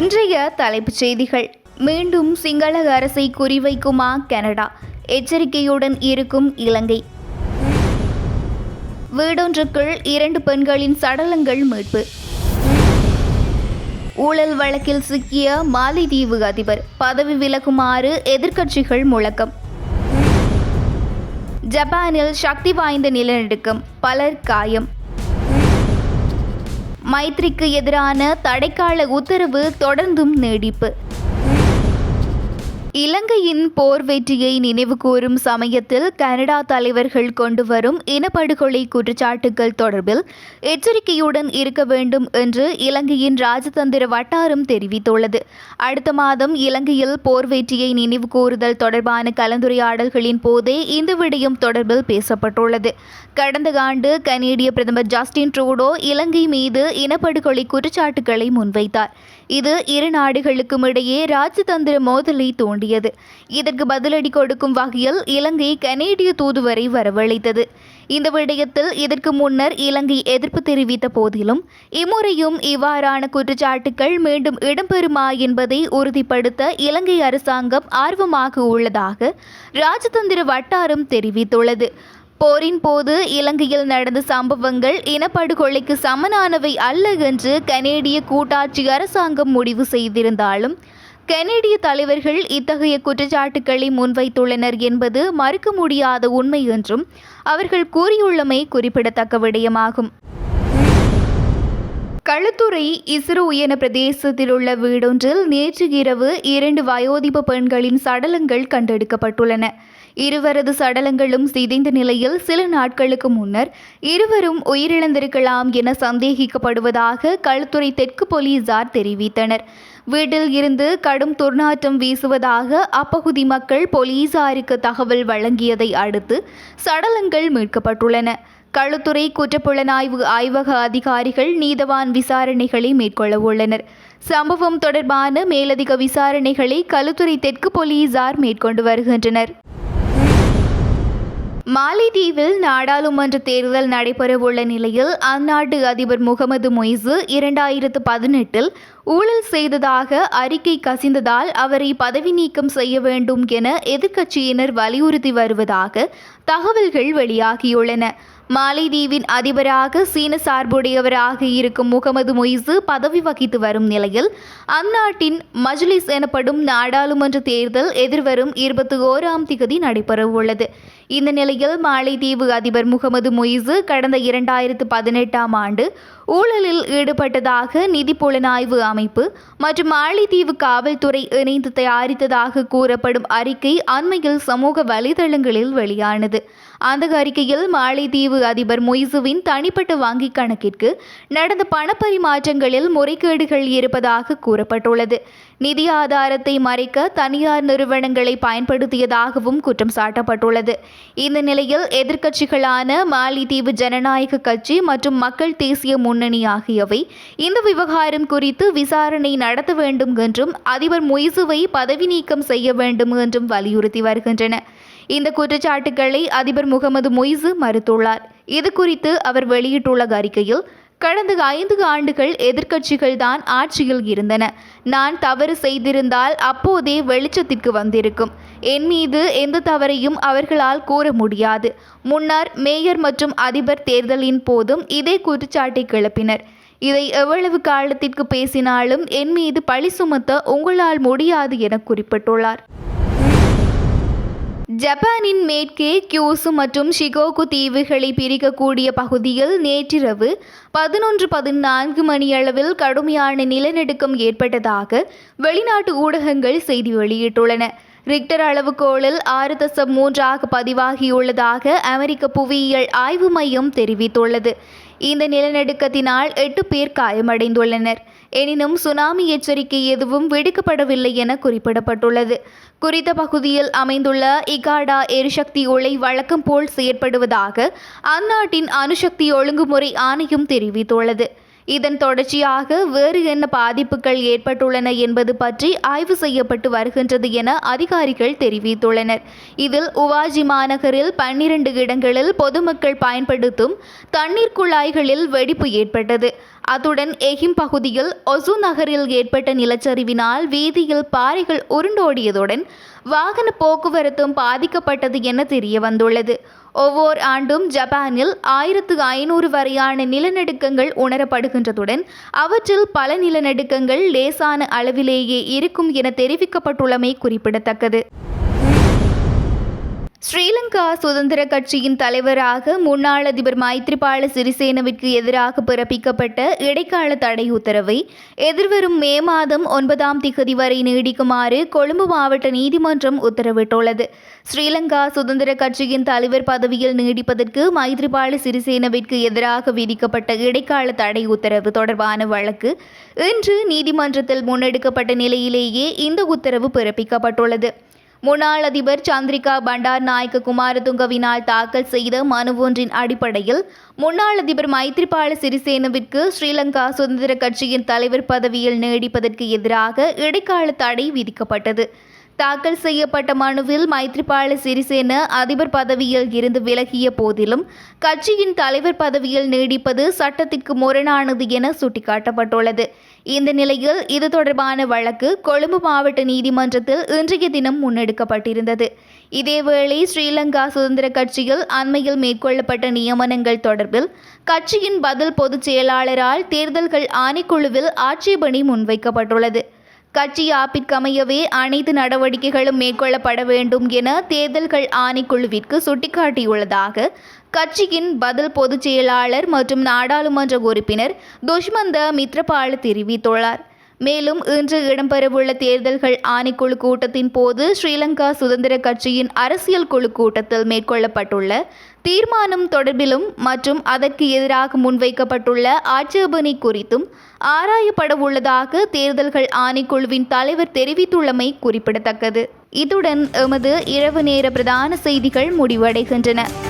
இன்றைய தலைப்புச் செய்திகள். மீண்டும் சிங்கள அரசை குறிவைக்குமா கனடா? எச்சரிக்கையுடன் இருக்கும் இலங்கை. வீடொன்றுக்குள் இரண்டு பெண்களின் சடலங்கள் மீட்பு. ஊழல் வழக்கில் சிக்கிய மாலைதீவு அதிபர். பதவி விலகுமாறு எதிர்க்கட்சிகள் முழக்கம். ஜப்பானில் சக்தி வாய்ந்த நிலநடுக்கம். பலர் காயம். மைத்ரிக்கு எதிரான தடைக்கால உத்தரவு தொடர்ந்தும் நீடிப்பு. இலங்கையின் போர் வெற்றியை நினைவுகூரும் சமயத்தில் கனடா தலைவர்கள் கொண்டு வரும் இனப்படுகொலை குற்றச்சாட்டுகள் தொடர்பில் எச்சரிக்கையுடன் இருக்க வேண்டும் என்று இலங்கையின் ராஜதந்திர வட்டாரம் தெரிவித்துள்ளது. அடுத்த மாதம் இலங்கையில் போர் வெற்றியை நினைவுகூறுதல் தொடர்பான கலந்துரையாடல்களின் போதே இந்த விடயம் தொடர்பில் பேசப்பட்டுள்ளது. கடந்த ஆண்டு கனேடிய பிரதமர் ஜஸ்டின் ட்ரூடோ இலங்கை மீது இனப்படுகொலை குற்றச்சாட்டுகளை முன்வைத்தார். இது இரு நாடுகளுக்கும் இடையே ராஜதந்திர மோதலை தூண்டியது. இதற்கு பதிலடி கொடுக்கும் வகையில் இலங்கை கனேடிய தூதுவரை வரவழைத்தது. இந்த விடயத்தில் இதற்கு முன்னர் இலங்கை எதிர்ப்பு தெரிவித்த போதிலும் இம்முறையும் இவ்வாறான குற்றச்சாட்டுகள் மீண்டும் இடம்பெறுமா என்பதை உறுதிப்படுத்த இலங்கை அரசாங்கம் ஆர்வமாக உள்ளதாக ராஜதந்திர வட்டாரம் தெரிவித்துள்ளது. போரின் போது இலங்கையில் நடந்த சம்பவங்கள் இனப்படுகொலைக்கு சமனானவை அல்ல என்று கனேடிய கூட்டாட்சி அரசாங்கம் முடிவு செய்திருந்தாலும் கனேடிய தலைவர்கள் இத்தகைய குற்றச்சாட்டுக்களை முன்வைத்துள்ளனர் என்பது மறுக்க முடியாத உண்மை என்றும் அவர்கள் கூறியுள்ளமை குறிப்பிடத்தக்க விடயமாகும். களுத்துறை இஸ்ரோ உயன பிரதேசத்தில் உள்ள வீடொன்றில் நேற்று இரவு இரண்டு வயோதிப பெண்களின் சடலங்கள் கண்டெடுக்கப்பட்டுள்ளன. இருவரது சடலங்களும் சிதைந்த நிலையில் சில நாட்களுக்கு முன்னர் இருவரும் உயிரிழந்திருக்கலாம் என சந்தேகிக்கப்படுவதாக களுத்துறை தெற்கு போலீசார் தெரிவித்தனர். வீட்டில் இருந்து கடும் துர்நாற்றம் வீசுவதாக அப்பகுதி மக்கள் போலீசாருக்கு தகவல் வழங்கியதை அடுத்து சடலங்கள் மீட்கப்பட்டுள்ளன. களுத்துறை குற்றப்புலனாய்வு ஆய்வக அதிகாரிகள் நீதவான் விசாரணைகளை மேற்கொள்ள உள்ளனர். சம்பவம் தொடர்பான மேலதிக விசாரணைகளை களுத்துறை தெற்கு போலீசார் மேற்கொண்டு வருகின்றனர். மாலைதீவில் நாடாளுமன்ற தேர்தல் நடைபெறவுள்ள நிலையில் அந்நாட்டு அதிபர் முகமது மொய்சு இரண்டாயிரத்து பதினெட்டில் ஊழல் செய்ததாக அறிக்கை கசிந்ததால் அவரை பதவி நீக்கம் செய்ய வேண்டும் என எதிர்க்கட்சியினர் வலியுறுத்தி வருவதாக தகவல்கள் வெளியாகியுள்ளன. மாலைதீவின் அதிபராக சீன சார்புடையவராக இருக்கும் முகமது மொய்சு பதவி வகித்து வரும் நிலையில் அந்நாட்டின் மஜ்லிஸ் எனப்படும் நாடாளுமன்ற தேர்தல் எதிர்வரும் இருபத்தி ஓராம் திகதி நடைபெறவுள்ளது. இந்த நிலையில் மாலைதீவு அதிபர் முகமது மொய்சு கடந்த இரண்டாயிரத்து பதினெட்டாம் ஆண்டு ஊழலில் ஈடுபட்டதாக நிதி புலனாய்வு அமைப்பு மற்றும் மாலைதீவு காவல்துறை இணைந்து தயாரித்ததாக கூறப்படும் அறிக்கை அண்மையில் சமூக வலைதளங்களில் வெளியானது. அந்த அறிக்கையில் மாலைதீவு அதிபர் மொய்சுவின் தனிப்பட்ட வங்கிக் கணக்கிற்கு நடந்த பணப்பரிமாற்றங்களில் முறைகேடுகள் இருப்பதாக கூறப்பட்டுள்ளது. நிதி ஆதாரத்தை மறைக்க தனியார் நிறுவனங்களை பயன்படுத்தியதாகவும் குற்றம் சாட்டப்பட்டுள்ளது. இந்த நிலையில் எதிர்க்கட்சிகளான மாலிதீவு ஜனநாயக கட்சி மற்றும் மக்கள் தேசிய முன்னணி ஆகியவை இந்த விவகாரம் குறித்து விசாரணை நடத்த வேண்டும் என்றும் அதிபர் மொய்சுவை பதவி நீக்கம் செய்ய வேண்டும் என்றும் வலியுறுத்தி வருகின்றன. இந்த குற்றச்சாட்டுகளை அதிபர் முகமது மொய்சு மறுத்துள்ளார். இது குறித்து அவர் வெளியிட்டுள்ள அறிக்கையில் கடந்த ஐந்து ஆண்டுகள் எதிர்க்கட்சிகள் தான் ஆட்சியில் இருந்தன. நான் தவறு செய்திருந்தால் அப்போதே வெளிச்சத்திற்கு வந்திருக்கும். என் மீது எந்த தவறையும் அவர்களால் கூற முடியாது. முன்னர் மேயர் மற்றும் அதிபர் தேர்தலின் போதும் இதே குற்றச்சாட்டை கிளப்பினர். இதை எவ்வளவு காலத்திற்கு பேசினாலும் என் மீது பழி சுமத்த உங்களால் முடியாது என குறிப்பிட்டுள்ளார். ஜப்பானின் மேற்கே கியூசு மற்றும் ஷிகோகு தீவுகளை பிரிக்கக்கூடிய பகுதியில் நேற்றிரவு பதினொன்று பதினான்கு மணியளவில் கடுமையான நிலநடுக்கம் ஏற்பட்டதாக வெளிநாட்டு ஊடகங்கள் செய்தி வெளியிட்டுள்ளன. ரிக்டர் அளவுகோலில் ஆறு தசம் மூன்றாக பதிவாகியுள்ளதாக அமெரிக்க புவியியல் ஆய்வு மையம் தெரிவித்துள்ளது. இந்த நிலநடுக்கத்தினால் எட்டு பேர் காயமடைந்துள்ளனர். எனினும் சுனாமி எச்சரிக்கை எதுவும் விடுக்கப்படவில்லை என குறிப்பிடப்பட்டுள்ளது. குறித்த பகுதியில் அமைந்துள்ள இகாடா எரிசக்தி உலை வழக்கம் போல் செயற்படுவதாக அந்நாட்டின் அணுசக்தி ஒழுங்குமுறை ஆணையம் தெரிவித்துள்ளது. இதன் தொடர்ச்சியாக வேறு என்ன பாதிப்புகள் ஏற்பட்டுள்ளன என்பது பற்றி ஆய்வு செய்யப்பட்டு வருகின்றது என அதிகாரிகள் தெரிவித்துள்ளனர். இதில் உவாஜி மாநகரில் பன்னிரண்டு இடங்களில் பொதுமக்கள் பயன்படுத்தும் தண்ணீர் குழாய்களில் வெடிப்பு ஏற்பட்டது. அத்துடன் எஹிம் பகுதியில் ஒசு நகரில் ஏற்பட்ட நிலச்சரிவினால் வீதியில் பாறைகள் உருண்டோடியதுடன் வாகன போக்குவரத்தும் பாதிக்கப்பட்டது என தெரிய வந்துள்ளது ஒவ்வொரு ஆண்டும் ஜப்பானில் ஆயிரத்து ஐநூறு வரையான நிலநடுக்கங்கள் உணரப்படுகின்றதுடன் அவற்றில் பல நிலநடுக்கங்கள் லேசான அளவிலேயே இருக்கும் என தெரிவிக்கப்பட்டுள்ளமை குறிப்பிடத்தக்கது. ஸ்ரீலங்கா சுதந்திர கட்சியின் தலைவராக முன்னாள் அதிபர் மைத்ரிபால சிறிசேனவிற்கு எதிராக பிறப்பிக்கப்பட்ட இடைக்கால தடை உத்தரவை எதிர்வரும் மே மாதம் ஒன்பதாம் திகதி வரை நீடிக்குமாறு கொழும்பு மாவட்ட நீதிமன்றம் உத்தரவிட்டுள்ளது. ஸ்ரீலங்கா சுதந்திர கட்சியின் தலைவர் பதவியில் நீடிப்பதற்கு மைத்ரிபால சிறிசேனவிற்கு எதிராக விதிக்கப்பட்ட இடைக்கால தடை உத்தரவு தொடர்பான வழக்கு இன்று நீதிமன்றத்தில் முன்னெடுக்கப்பட்ட நிலையிலேயே இந்த உத்தரவு பிறப்பிக்கப்பட்டுள்ளது. முன்னாள் அதிபர் சந்திரிகா பண்டார் நாயக்க குமாரதுங்கவினால் தாக்கல் செய்த மனு ஒன்றின் அடிப்படையில் முன்னாள் அதிபர் மைத்ரிபால சிறிசேனவிற்கு ஸ்ரீலங்கா சுதந்திர கட்சியின் தலைவர் பதவியில் நீடிப்பதற்கு எதிராக இடைக்கால தடை விதிக்கப்பட்டது. தாக்கல் செய்யப்பட்ட மனுவில் மைத்ரிபால சிறிசேன அதிபர் பதவியில் இருந்து விலகிய போதிலும் கட்சியின் தலைவர் பதவியில் நீடிப்பது சட்டத்திற்கு முரணானது என சுட்டிக்காட்டப்பட்டுள்ளது. இந்த நிலையில் இது தொடர்பான வழக்கு கொழும்பு மாவட்ட நீதிமன்றத்தில் இன்றைய தினம் முன்னெடுக்கப்பட்டிருந்தது. இதேவேளை ஸ்ரீலங்கா சுதந்திர கட்சியில் அண்மையில் மேற்கொள்ளப்பட்ட நியமனங்கள் தொடர்பில் கட்சியின் பதில் பொதுச் செயலாளரால் தேர்தல்கள் ஆணைக்குழுவில் ஆட்சேபணி முன்வைக்கப்பட்டுள்ளது. கட்சி ஆப்பிற்கமையவே அனைத்து நடவடிக்கைகளும் மேற்கொள்ளப்பட வேண்டும் என தேர்தல்கள் ஆணைக்குழுவிற்கு சுட்டிக்காட்டியுள்ளதாக கட்சியின் பதில் பொதுச் செயலாளர் மற்றும் நாடாளுமன்ற உறுப்பினர் துஷ்மந்த மித்ரபால தெரிவித்துள்ளார். மேலும் இன்று இடம்பெறவுள்ள தேர்தல்கள் ஆணைக்குழு கூட்டத்தின் போது ஸ்ரீலங்கா சுதந்திர கட்சியின் அரசியல் குழு கூட்டத்தில் மேற்கொள்ளப்பட்டுள்ள தீர்மானம் தொடர்பிலும் மற்றும் அதற்கு எதிராக முன்வைக்கப்பட்டுள்ள ஆட்சேபனை குறித்தும் ஆராயப்பட உள்ளதாக தேர்தல்கள் ஆணைக்குழுவின் தலைவர் தெரிவித்துள்ளமை குறிப்பிடத்தக்கது. இதுடன் எமது இரவு நேர பிரதான செய்திகள் முடிவடைகின்றன.